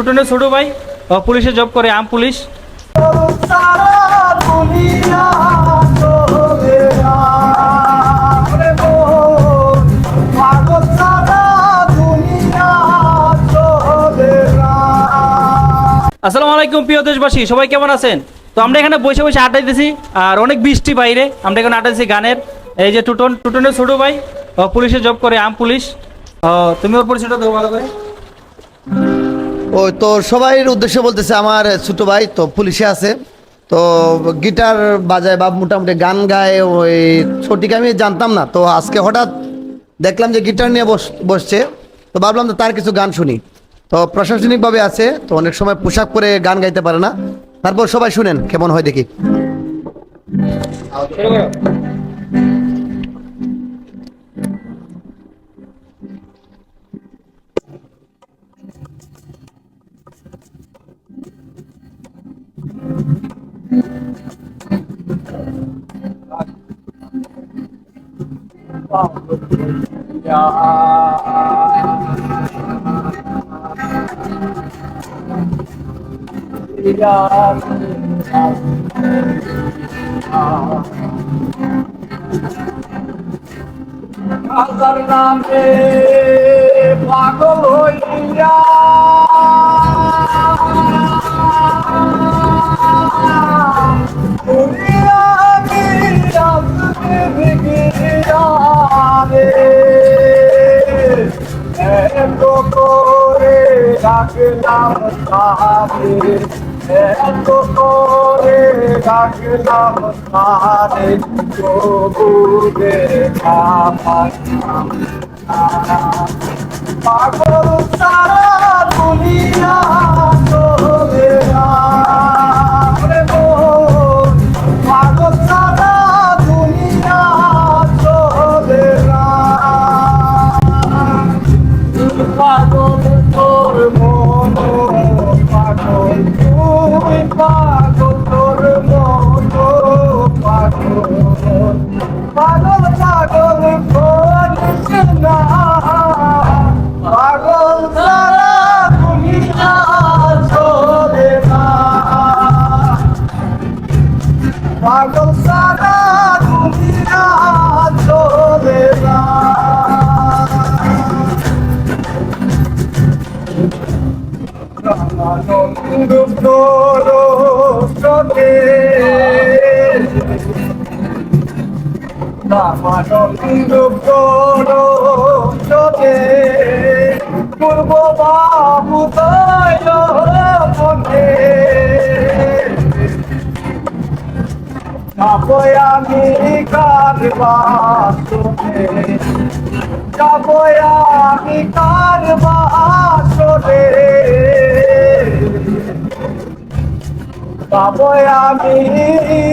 টুটনের ছোট ভাই পুলিশে জব করে, আম পুলিশ। আসসালামু আলাইকুম প্রিয় দেশবাসী, সবাই কেমন আছেন? তো আমরা এখানে বসে বসে আড্ডাইতেছি আর অনেক বৃষ্টি বাইরে। আমরা এখানে আড্ডাইতেছি গানের। এই যে টুটন, টুটনের ছোট ভাই পুলিশে জব করে, আম পুলিশ। তুমি ওর পরিচয়টা দেবো ভালো করে। ওই তো সবাই উদ্দেশ্যে বলতেছে, আমার ছোট ভাই তো পুলিশে আছে, তো গিটার বাজায় বা মোটামুটি গান গায়, ওই ছোটিকে আমি জানতাম না, তো আজকে হঠাৎ দেখলাম যে গিটার নিয়ে বস, বসছে, তো ভাবলাম যে তার কিছু গান শুনি, তো প্রশাসনিকভাবে আছে, তো অনেক সময় পোশাক পরে গান গাইতে পারে না, তারপর সবাই শুনেন, কেমন হয় দেখি। Ya Hazar Name Pak ডাকলাম তারে এত করে ডাকলাম তারে তবু পাগল সারা পাগল তোর মন পাগল। পাগল পাগল করিস না পাগল সারা দুনিয়া চলে না। পাগল সারা দুনিয়া রামানন্দ পরশতে রামানন্দ পরশতে পূর্ব বাবু তৈল মনে যাবই আমি কার বাসনে যাবই আমি কার যাবই আমি।